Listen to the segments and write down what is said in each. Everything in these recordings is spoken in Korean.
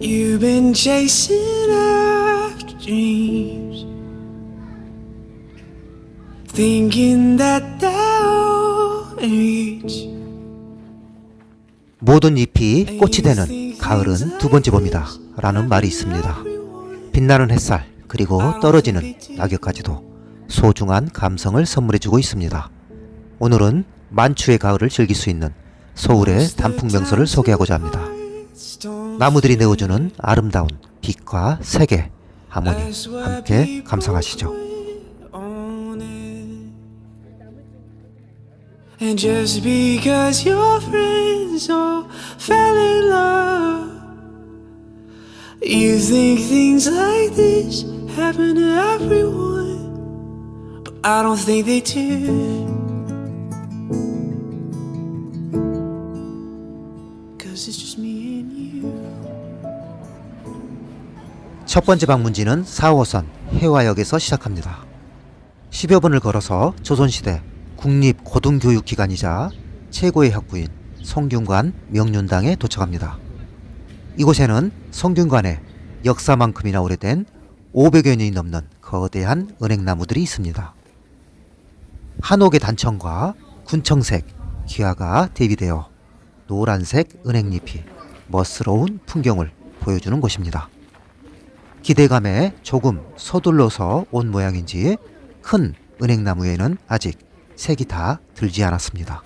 You've been chasing after dreams, thinking that they'll reach. 모든 잎이 꽃이 되는 가을은 두 번째 봄이다 라는 말이 있습니다. 빛나는 햇살 그리고 떨어지는 낙엽까지도 소중한 감성을 선물해주고 있습니다. 오늘은 만추의 가을을 즐길 수 있는 서울의 단풍 명소를 소개하고자 합니다. 나무들이 내어주는 아름다운 빛과 색의 하모니 함께 감상하시죠. And just because your friends all fell in love, you think things like this happen to everyone, but I don't think they do. 첫 번째 방문지는 4호선 해화역에서 시작합니다. 10여 분을 걸어서 조선시대 국립고등교육기관이자 최고의 학부인 성균관 명륜당에 도착합니다. 이곳에는 성균관의 역사만큼이나 오래된 500여 년이 넘는 거대한 은행나무들이 있습니다. 한옥의 단청과 군청색 기와가 대비되어 노란색 은행잎이 멋스러운 풍경을 보여주는 곳입니다. 기대감에 조금 서둘러서 온 모양인지 큰 은행나무에는 아직 색이 다 들지 않았습니다.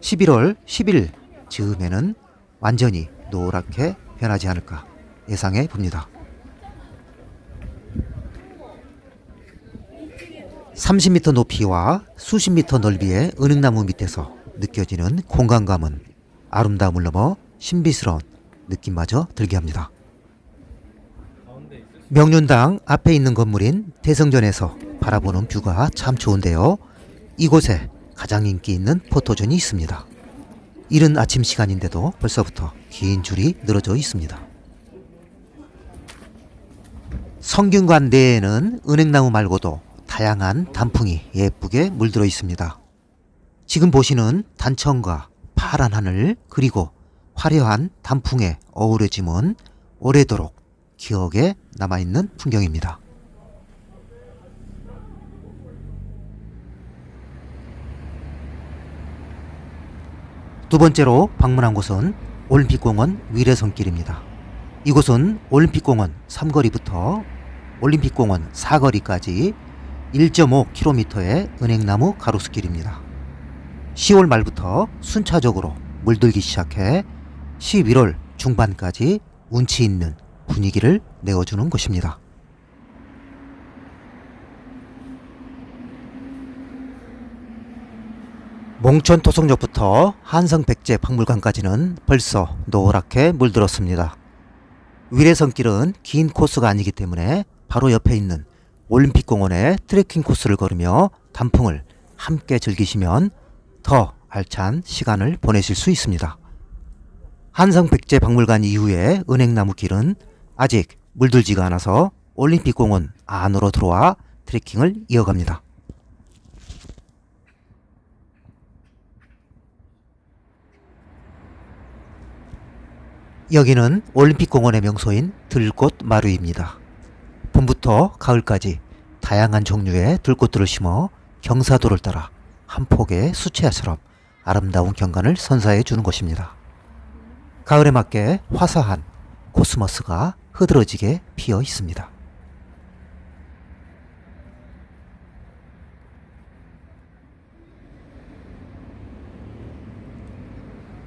11월 10일 즈음에는 완전히 노랗게 변하지 않을까 예상해 봅니다. 30m 높이와 수십 미터 넓이의 은행나무 밑에서 느껴지는 공간감은 아름다움을 넘어 신비스러운 느낌마저 들게 합니다. 명륜당 앞에 있는 건물인 대성전에서 바라보는 뷰가 참 좋은데요. 이곳에 가장 인기 있는 포토존이 있습니다. 이른 아침 시간인데도 벌써부터 긴 줄이 늘어져 있습니다. 성균관 내에는 은행나무 말고도 다양한 단풍이 예쁘게 물들어 있습니다. 지금 보시는 단청과 파란 하늘 그리고 화려한 단풍의 어우러짐은 오래도록 기억에 남아있는 풍경입니다. 두 번째로 방문한 곳은 올림픽공원 위례선길입니다. 이곳은 올림픽공원 3거리부터 올림픽공원 4거리까지 1.5km의 은행나무 가로수길입니다. 10월 말부터 순차적으로 물들기 시작해 11월 중반까지 운치 있는 분위기를 내어주는 곳입니다. 몽천 토성역부터 한성백제 박물관까지는 벌써 노랗게 물들었습니다. 위례선길은 긴 코스가 아니기 때문에 바로 옆에 있는 올림픽공원의 트레킹 코스를 걸으며 단풍을 함께 즐기시면 더 알찬 시간을 보내실 수 있습니다. 한성백제 박물관 이후에 은행나무 길은 아직 물들지가 않아서 올림픽 공원 안으로 들어와 트레킹을 이어갑니다. 여기는 올림픽 공원의 명소인 들꽃 마루입니다. 봄부터 가을까지 다양한 종류의 들꽃들을 심어 경사도를 따라 한 폭의 수채화처럼 아름다운 경관을 선사해 주는 곳입니다. 가을에 맞게 화사한 코스모스가 흐드러지게 피어 있습니다.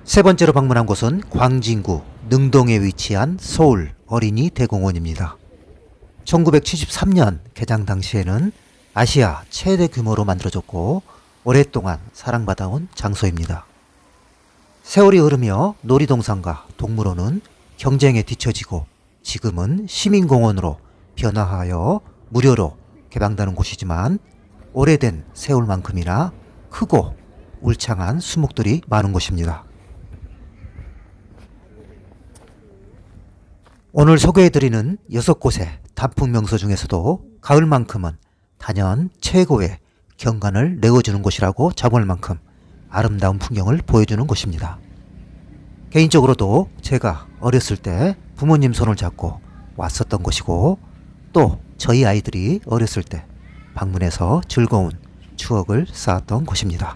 세 번째로 방문한 곳은 광진구 능동에 위치한 서울 어린이 대공원입니다. 1973년 개장 당시에는 아시아 최대 규모로 만들어졌고 오랫동안 사랑받아온 장소입니다. 세월이 흐르며 놀이동산과 동물원은 경쟁에 뒤처지고 지금은 시민공원으로 변화하여 무료로 개방되는 곳이지만 오래된 세월만큼이나 크고 울창한 수목들이 많은 곳입니다. 오늘 소개해드리는 여섯 곳의 단풍 명소 중에서도 가을만큼은 단연 최고의 경관을 내어주는 곳이라고 자부할 만큼 아름다운 풍경을 보여주는 곳입니다. 개인적으로도 제가 어렸을 때 부모님 손을 잡고 왔었던 곳이고 또 저희 아이들이 어렸을 때 방문해서 즐거운 추억을 쌓았던 곳입니다.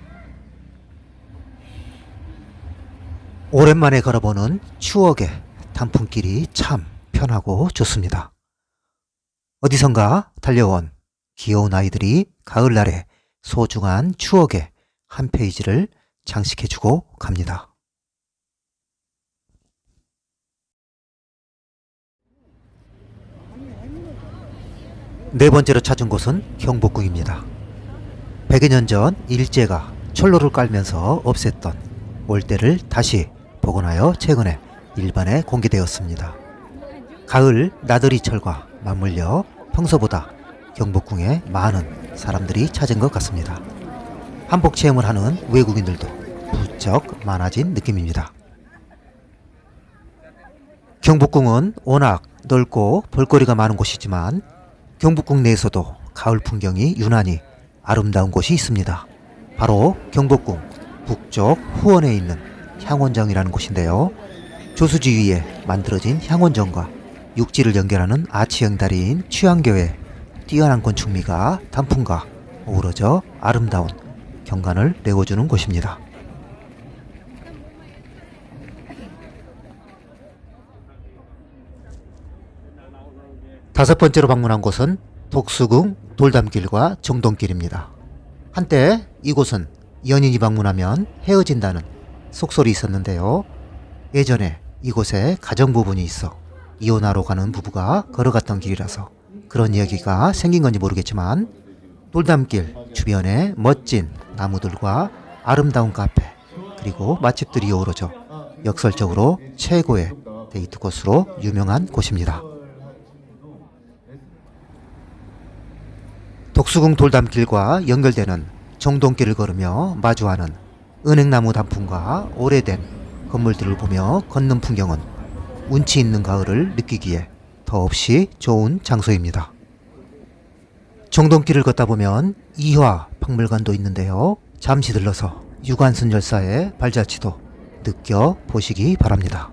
오랜만에 걸어보는 추억의 단풍길이 참 편하고 좋습니다. 어디선가 달려온 귀여운 아이들이 가을날에 소중한 추억의 한 페이지를 장식해주고 갑니다. 네 번째로 찾은 곳은 경복궁입니다. 100여 년 전 일제가 철로를 깔면서 없앴던 월대를 다시 복원하여 최근에 일반에 공개되었습니다. 가을 나들이철과 맞물려 평소보다 경복궁에 많은 사람들이 찾은 것 같습니다. 한복 체험을 하는 외국인들도 부쩍 많아진 느낌입니다. 경복궁은 워낙 넓고 볼거리가 많은 곳이지만 경복궁 내에서도 가을 풍경이 유난히 아름다운 곳이 있습니다. 바로 경복궁 북쪽 후원에 있는 향원정이라는 곳인데요. 조수지 위에 만들어진 향원정과 육지를 연결하는 아치형 다리인 취향교의 뛰어난 건축미가 단풍과 어우러져 아름다운 경관을 내어주는 곳입니다. 다섯 번째로 방문한 곳은 독수궁 돌담길과 정동길입니다. 한때 이곳은 연인이 방문하면 헤어진다는 속설이 있었는데요. 예전에 이곳에 가정부분이 있어 이혼하러 가는 부부가 걸어갔던 길이라서 그런 이야기가 생긴 건지 모르겠지만 돌담길 주변에 멋진 나무들과 아름다운 카페 그리고 맛집들이 어우러져 역설적으로 최고의 데이트 곳으로 유명한 곳입니다. 독수궁 돌담길과 연결되는 정동길을 걸으며 마주하는 은행나무 단풍과 오래된 건물들을 보며 걷는 풍경은 운치 있는 가을을 느끼기에 더없이 좋은 장소입니다. 정동길을 걷다 보면 이화 박물관도 있는데요. 잠시 들러서 유관순 열사의 발자취도 느껴 보시기 바랍니다.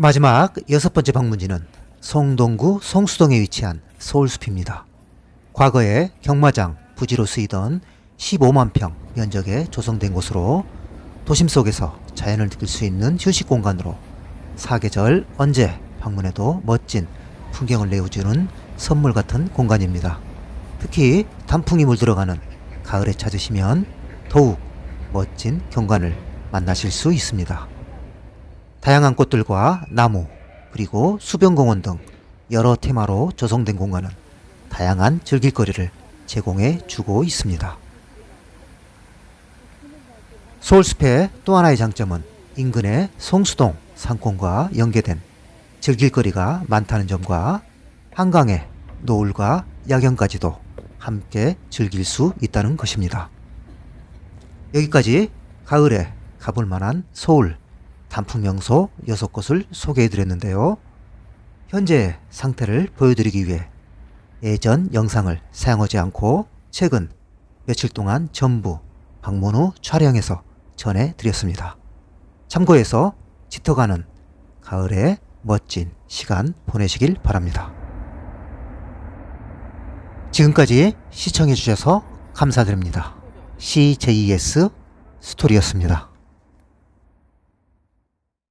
마지막 여섯 번째 방문지는 송동구 송수동에 위치한 서울숲입니다. 과거에 경마장 부지로 쓰이던 15만 평 면적에 조성된 곳으로 도심 속에서 자연을 느낄 수 있는 휴식 공간으로 사계절 언제 방문해도 멋진 풍경을 내어주는 선물 같은 공간입니다. 특히 단풍이 물들어가는 가을에 찾으시면 더욱 멋진 경관을 만나실 수 있습니다. 다양한 꽃들과 나무 그리고 수변공원 등 여러 테마로 조성된 공간은 다양한 즐길거리를 제공해 주고 있습니다. 서울숲의 또 하나의 장점은 인근의 송수동 상권과 연계된 즐길거리가 많다는 점과 한강의 노을과 야경까지도 함께 즐길 수 있다는 것입니다. 여기까지 가을에 가볼 만한 서울 단풍 명소 6곳을 소개해 드렸는데요. 현재 상태를 보여드리기 위해 예전 영상을 사용하지 않고 최근 며칠 동안 전부 방문 후 촬영해서 전해 드렸습니다. 참고해서 짙어가는 가을에 멋진 시간 보내시길 바랍니다. 지금까지 시청해 주셔서 감사드립니다. CJS 스토리였습니다.